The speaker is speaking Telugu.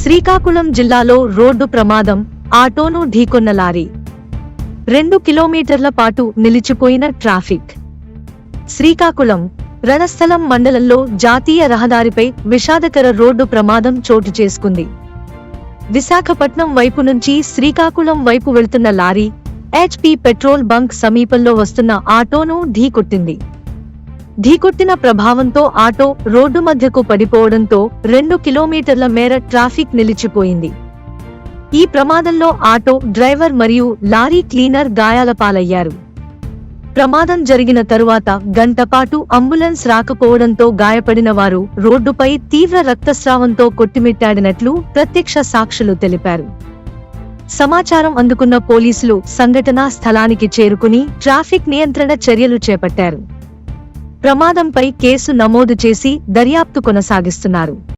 శ్రీకాకుళం జిల్లాలో రోడ్డు ప్రమాదం ఆటోను ఢీకొన్న లారీ. రెండు కిలోమీటర్ల పాటు నిలిచిపోయిన ట్రాఫిక్. శ్రీకాకుళం రణస్థలం మండలంలో జాతీయ రహదారిపై విషాదకర రోడ్డు ప్రమాదం చోటు చేసుకుంది. విశాఖపట్నం వైపు నుంచి శ్రీకాకుళం వైపు వెళ్తున్న లారీ హెచ్పి పెట్రోల్ బంక్ సమీపంలో వస్తున్న ఆటోను ఢీకొట్టింది. ఢీకొట్టిన ప్రభావంతో ఆటో రోడ్డు మధ్యకు పడిపోవడంతో రెండు కిలోమీటర్ల మేర ట్రాఫిక్ నిలిచిపోయింది. ఈ ప్రమాదంలో ఆటో డ్రైవర్ మరియు లారీ క్లీనర్ గాయాల పాలయ్యారు. ప్రమాదం జరిగిన తరువాత గంటపాటు అంబులెన్స్ రాకపోవడంతో గాయపడిన వారు రోడ్డుపై తీవ్ర రక్తస్రావంతో కొట్టిమిట్టాడినట్లు ప్రత్యక్ష సాక్షులు తెలిపారు. సమాచారం అందుకున్న పోలీసులు సంఘటనా స్థలానికి చేరుకుని ట్రాఫిక్ నియంత్రణ చర్యలు చేపట్టారు. ప్రమాదంపై కేసు నమోదు చేసి దర్యాప్తు కొనసాగిస్తున్నారు.